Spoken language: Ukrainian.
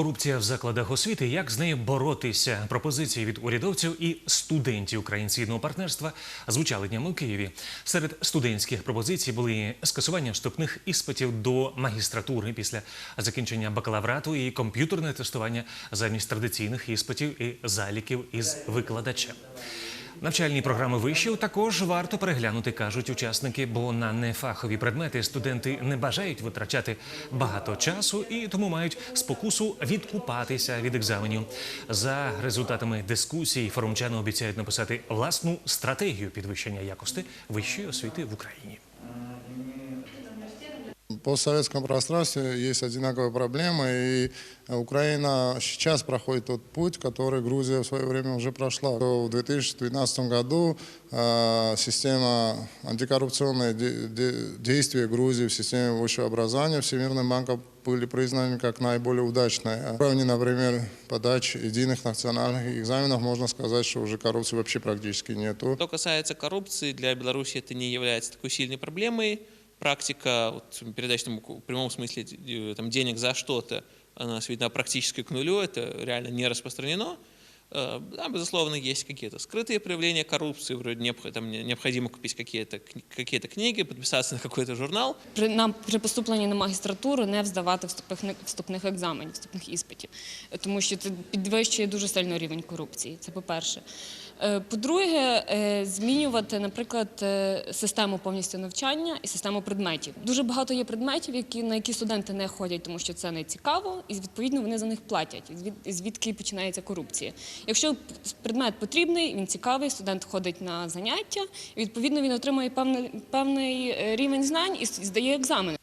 Корупція в закладах освіти. Як з нею боротися? Пропозиції від урядовців і студентів країн-східного партнерства звучали днями у Києві. Серед студентських пропозицій були скасування вступних іспитів до магістратури після закінчення бакалаврату і комп'ютерне тестування замість традиційних іспитів і заліків із викладачем. Навчальні програми вишів також варто переглянути, кажуть учасники, бо на нефахові предмети студенти не бажають витрачати багато часу і тому мають спокусу відкупатися від екзаменів. За результатами дискусій форумчани обіцяють написати власну стратегію підвищення якості вищої освіти в Україні. Постсоветском пространстве есть одинаковая проблема, и Украина сейчас проходит тот путь, который Грузия в свое время уже прошла. В 2012 году э, система антикоррупционные де- де- действия Грузии в системе высшего образования Всемирным банком были признаны как наиболее удачные. В уровне, например, подачи единых национальных экзаменов можно сказать, что уже коррупции вообще практически нету. Что касается коррупции, для Беларуси это не является такой сильной проблемой. Практика вот, передачи там, в прямом смысле э, там, денег за что-то, она сведена практически к нулю, это реально не распространено. Э, Да, безусловно, есть какие-то скрытые проявления коррупции, вроде необх- там, не- необходимо купить какие-то кни- какие-то книги, подписаться на какой-то журнал. при нам при поступленні на магістратуру не здавати вступних вступних екзаменів, вступних іспитів, Е, тому що це підвищує дуже сильно рівень корупції. Це по-перше. Е, По-друге, е, змінювати, наприклад, е, систему повністю навчання і систему предметів. Дуже багато є предметів, які на які студенти не ходять, тому що це не цікаво, і відповідно вони за них платять. Звідки починається корупція. Якщо предмет потрібний, він цікавий, студент ходить на заняття, і відповідно він отримує певний, певний е, рівень знань і здає екзамени.